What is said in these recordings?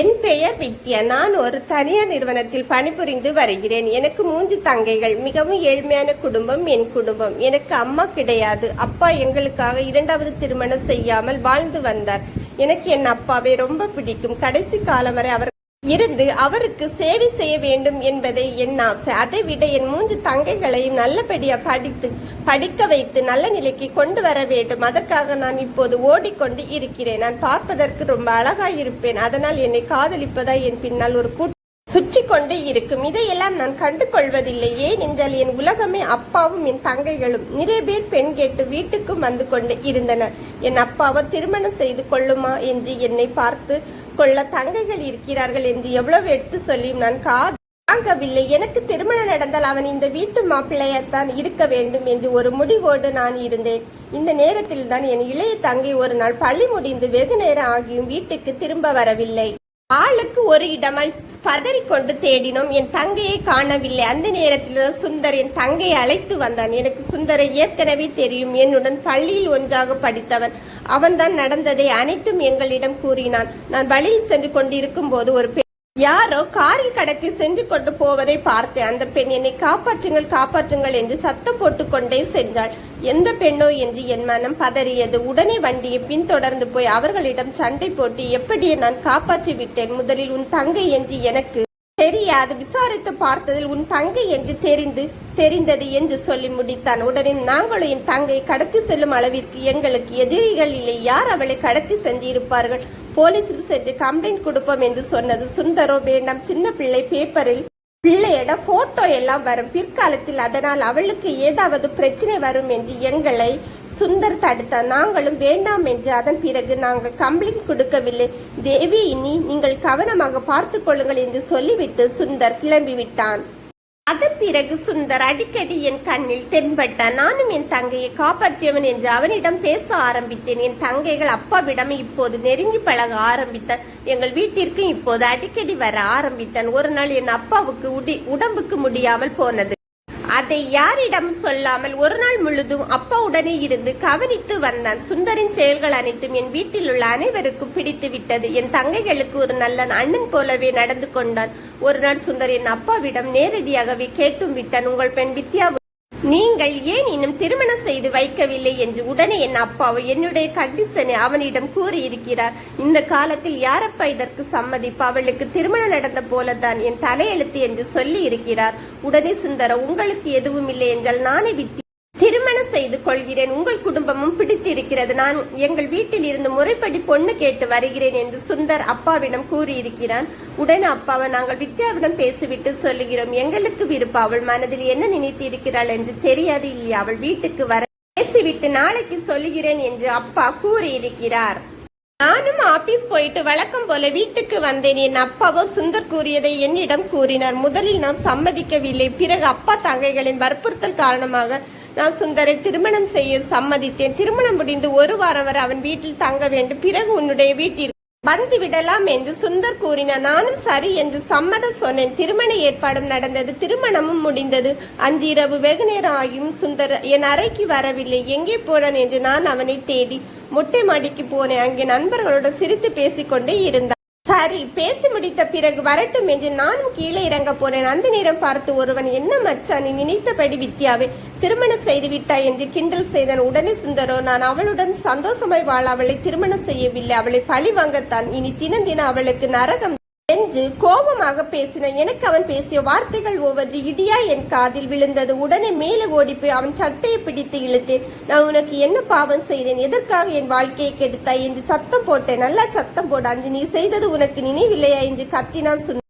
என் பெயர் வித்யா. நான் ஒரு தனியார் நிறுவனத்தில் பணிபுரிந்து வருகிறேன். எனக்கு மூன்று தங்கைகள். மிகவும் ஏழ்மையான குடும்பம் என் குடும்பம். எனக்கு அம்மா கிடையாது. அப்பா எங்களுக்காக இரண்டாவது திருமணம் செய்யாமல் வாழ்ந்து வந்தார். எனக்கு என் அப்பாவை ரொம்ப பிடிக்கும். கடைசி காலம் வரை அவர் இருந்து அவருக்கு சேவை செய்ய வேண்டும் என்பதை என் ஆசை. அதை விட என் மூன்று தங்கைகளையும் நல்லபடியா படித்து படிக்க வைத்து நல்ல நிலைக்கு கொண்டு வர வேண்டும். அதற்காக நான் இப்போது ஓடிக்கொண்டு இருக்கிறேன். நான் பார்ப்பதற்கு ரொம்ப அழகாய் இருப்பேன். அதனால் என்னை காதலிப்பதா என் பின்னால் ஒரு கூட்டம் சுற்றி கொண்டு இருக்கும். இதையெல்லாம் நான் கண்டு கொள்வதில்லை ஏன் என்றால் என் உலகமே அப்பாவும் என் தங்கைகளும் நிறைய பேர் பெண் கேட்டு வீட்டுக்கும் வந்து கொண்டு இருந்தனர். என் அப்பாவை திருமணம் செய்து கொள்ளுமா என்று என்னை பார்த்து கொள்ள தங்கைகள் இருக்கிறார்கள் என்று எவ்வளவு எடுத்து சொல்லியும் நான் காது வாங்கவில்லை. எனக்கு திருமணம் நடந்தால் அவன் இந்த வீட்டு மாப்பிள்ளையத்தான் இருக்க வேண்டும் என்று ஒரு முடிவோடு நான் இருந்தேன். இந்த நேரத்தில் தான் என் இளைய தங்கை ஒரு நாள் பள்ளி முடிந்து வெகு நேரம் ஆகியும் வீட்டுக்கு திரும்ப வரவில்லை. ஆளுக்கு ஒரு இடமாய் பதறிக்கொண்டு தேடினோம். என் தங்கையை காணவில்லை. அந்த நேரத்தில் சுந்தர் என் தங்கையை அழைத்து வந்தான். எனக்கு சுந்தரை ஏற்கனவே தெரியும். என்னுடன் பள்ளியில் ஒன்றாக படித்தவன். அவன்தான் நடந்ததை அனைத்தும் எங்களிடம் கூறினான். நான் வழியில் சென்று கொண்டிருக்கும் போது ஒரு யாரோ காரில் கடத்தி சென்று கொண்டு போவதை பார்த்தேன். அந்த பெண் என்னை காப்பாற்றுங்கள் காப்பாற்றுங்கள் என்று சத்தம் போட்டுக்கொண்டே சென்றாள். எந்த பெண்ணோ என்று என் மனம் பதறியது. உடனே வண்டியை பின்தொடர்ந்து போய் அவர்களிடம் சண்டை போட்டு எப்படியே நான் காப்பாற்றி விட்டேன்? முதலில் உன் தங்கை என்று எனக்கு தெரியாது. விசாரித்து பார்த்ததில் உன் தங்கை என்று தெரிந்து தெரிந்தது என்று சொல்லி முடித்தான். உடனே நாங்களும் என் தங்கை கடத்தி செல்லும் அளவிற்கு எங்களுக்கு எதிரிகள் இல்லை. யார் அவளை கடத்தி சென்றிருப்பார்கள்? போலீஸில் சென்று கம்ப்ளைண்ட் கொடுப்போம் என்று சொன்னது. சுந்தரோ வேண்டாம் சின்ன பிள்ளை பேப்பரில் பிள்ளையிட போட்டோ எல்லாம் வரும். பிற்காலத்தில் அதனால் அவளுக்கு ஏதாவது பிரச்சனை வரும் என்று எங்களை சுந்தர் தடுத்தார். நாங்களும் வேண்டாம் என்று அதன் பிறகு நாங்கள் கம்ப்ளைண்ட் கொடுக்கவில்லை. தேவி இனி நீங்கள் கவனமாக பார்த்து கொள்ளுங்கள் என்று சொல்லிவிட்டு சுந்தர் கிளம்பிவிட்டான். அதன் பிறகு சுந்தர் அடிக்கடி என் கண்ணில் தென்பட்டான் நானும் என் தங்கையை காப்பாற்றியவன் என்று அவனிடம் பேச ஆரம்பித்தேன். என் தங்கைகள் அப்பாவிடம் இப்போது நெருங்கி பழக ஆரம்பித்தான் எங்கள் வீட்டிற்கும் இப்போது அடிக்கடி வர ஆரம்பித்தான் ஒரு நாள் என் அப்பாவுக்கு உடி உடம்புக்கு முடியாமல் போனது. அதை யாரிடம் சொல்லாமல் ஒரு நாள் முழுதும் அப்பாவுடனே இருந்து கவனித்து வந்தான். சுந்தரின் செயல்கள் அனைத்தும் என் வீட்டில் உள்ள அனைவருக்கும் பிடித்து விட்டது. என் தங்கைகளுக்கு ஒரு நல்ல அண்ணன் போலவே நடந்து கொண்டான். ஒரு நாள் சுந்தர் என் அப்பாவிடம் நேரடியாகவே கேட்டும் விட்டான். உங்கள் பெண் வித்யா நீங்கள் ஏன் இன்னும் திருமணம் செய்து வைக்கவில்லை என்று உடனே என் அப்பாவை என்னுடைய கண்டிஷனை அவனிடம் கூறியிருக்கிறார். இந்த காலத்தில் யாரப்பா இதற்கு சம்மதிப்பு? அவளுக்கு திருமணம் நடந்த போலதான் என் தலையெழுத்து என்று சொல்லி இருக்கிறார் உடனே சுந்தர உங்களுக்கு எதுவும் இல்லை என்றால் நானே வித்தி திருமணம் செய்து கொள்கிறேன். உங்கள் மிகவும் பிடித்திருக்கிறது. நான் எங்கள் வீட்டில் இருந்து முறைப்படி பொண்ணு கேட்டு வருகிறேன் என்று சுந்தர் அப்பாவிடம் கூறியிருக்கிறான். உடனே அப்பாவை நாங்கள் வித்யாவிடம் பேசிவிட்டு சொல்லுகிறோம். எங்களுக்கு விருப்பம். அவள் மனதில் என்ன நினைத்து இருக்கிறாள் என்று தெரியாது. இல்லையா அவள் வீட்டுக்கு வர பேசிவிட்டு நாளைக்கு சொல்லுகிறேன் என்று அப்பா கூறியிருக்கிறார். நானும் ஆபீஸ் போயிட்டு வழக்கம் போல வீட்டுக்கு வந்தேன். என் அப்பாவோ சுந்தர் கூறியதை என்னிடம் கூறினார். முதலில் நான் சம்மதிக்கவில்லை. பிறகு அப்பா தங்கைகளின் வற்புறுத்தல் காரணமாக நான் சுந்தரை திருமணம் செய்ய சம்மதித்தேன். திருமணம் முடிந்து ஒரு வாரம் வரை அவன் வீட்டில் தங்க வேண்டும். பிறகு உன்னுடைய வீட்டில் வந்து விடலாம் என்று சுந்தர் கூறினார். நானும் சரி என்று சம்மதம் சொன்னேன். திருமண ஏற்பாடும் நடந்தது. திருமணமும் முடிந்தது. அந்த இரவு வெகு நேரம் ஆகியும் சுந்தர் என் அறைக்கு வரவில்லை. எங்கே போனான் என்று நான் அவனை தேடி மொட்டை மாடிக்கு போனேன். அங்கே நண்பர்களுடன் சிரித்து பேசிக்கொண்டே இருந்தான். சரி பேசி முடித்த பிறகு வரட்டும் என்று நானும் கீழே இறங்க போனேன். அந்த நேரம் பார்த்து ஒருவன் என்ன மச்சான் நீ நினைத்தபடி வித்யாவை திருமணம் செய்து விட்டாய் என்று கிண்டல் செய்தான். உடனே சுந்தரோ நான் அவளுடன் சந்தோஷமாய் வாழ அவளை திருமணம் செய்யவில்லை. அவளை பழி வாங்கத்தான். இனி தினம் தினம் அவளுக்கு நரகம் என்று கோபமாக பேசினான் எனக்கு அவன் பேசிய வார்த்தைகள் ஒவ்வொரு இடியா என் காதில் விழுந்தது. உடனே மேலே ஓடி போய் அவன் சட்டையை பிடித்து இழுத்தேன் நான் உனக்கு என்ன பாவம் செய்தேன்? எதற்காக என் வாழ்க்கையை கெடுத்தாய்? என்று சத்தம் போட்டேன். நல்லா சத்தம் போட அஞ்சு நீ செய்தது உனக்கு நினைவில்லையா? என்று கத்தினான் சுந்தர்.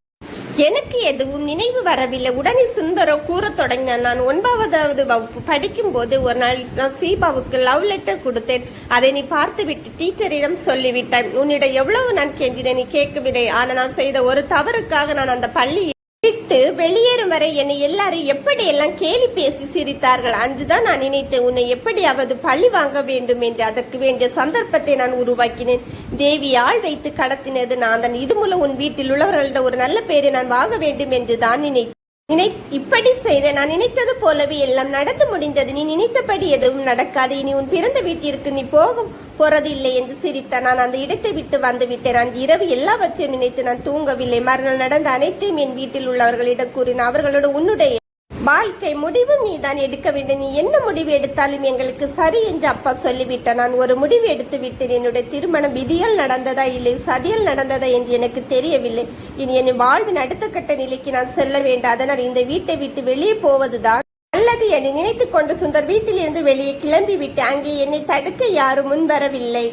எனக்கு எதுவும் நினைவு வரவில்லை. உடனே சுந்தரோ கூறத் தொடங்கினேன் நான் ஒன்பதாவது வகுப்பு படிக்கும் போது ஒரு நாள் நான் சீபாவுக்கு லவ் லெட்டர் கொடுத்தேன். அதை நீ பார்த்துவிட்டு டீச்சரிடம் சொல்லிவிட்டேன் உன்னிடம் எவ்வளவு நான் கெஞ்சினேன் நீ கேட்கவில்லை. ஆனால் நான் செய்த ஒரு தவறுக்காக நான் அந்த பள்ளியில் விட்டு வெளியேறும் வரை என்னை எல்லாரும் எப்படி எல்லாம் கேலி பேசி சிரித்தார்கள் அன்றுதான் நான் நினைத்தேன் உன்னை எப்படியாவது பழி வாங்க வேண்டும் என்று. அதற்கு வேண்டிய சந்தர்ப்பத்தை நான் உருவாக்கினேன். தேவி ஆள் வைத்து கடத்தினது நான் தான். இது மூலம் உன் வீட்டில் உள்ளவர்களிடம் ஒரு நல்ல பேரை நான் வாங்க வேண்டும் என்று தான் நினைத்தேன். நினை இப்படி செய்த நான் நினைத்தது போலவே எல்லாம் நடந்து முடிந்தது. நீ நினைத்தபடி எதுவும் நடக்காது. இனி உன் பிறந்த வீட்டிற்கு நீ போகும் போறதில்லை என்று சிரித்த நான் அந்த இடத்தை விட்டு வந்து விட்டேன். அந்த இரவு எல்லாவற்றையும் நினைத்து நான் தூங்கவில்லை. மறுநாள் நடந்த அனைத்தையும் என் வீட்டில் உள்ளவர்களிடம் கூறின அவர்களோட உன்னுடைய வாழ்க்கை முடிவு நீ தான் எடுக்க வேண்டும். நீ என்ன முடிவு எடுத்தாலும் எங்களுக்கு சரி என்று அப்பா சொல்லிவிட்டார். நான் ஒரு முடிவு எடுத்து விட்டேன். என்னுடைய திருமணம் விதியால் நடந்ததா இல்லை சதியால் நடந்ததா என்று எனக்கு தெரியவில்லை. இனி என் வாழ்வின் அடுத்த கட்ட நிலைக்கு நான் செல்ல வேண்டாம். அதனால் இந்த வீட்டை விட்டு வெளியே போவதுதான் அல்லது என்னை நினைத்துக் கொண்டு சுந்தர் வீட்டிலிருந்து வெளியே கிளம்பி விட்டு அங்கே என்னை தடுக்க யாரும் முன் வரவில்லை.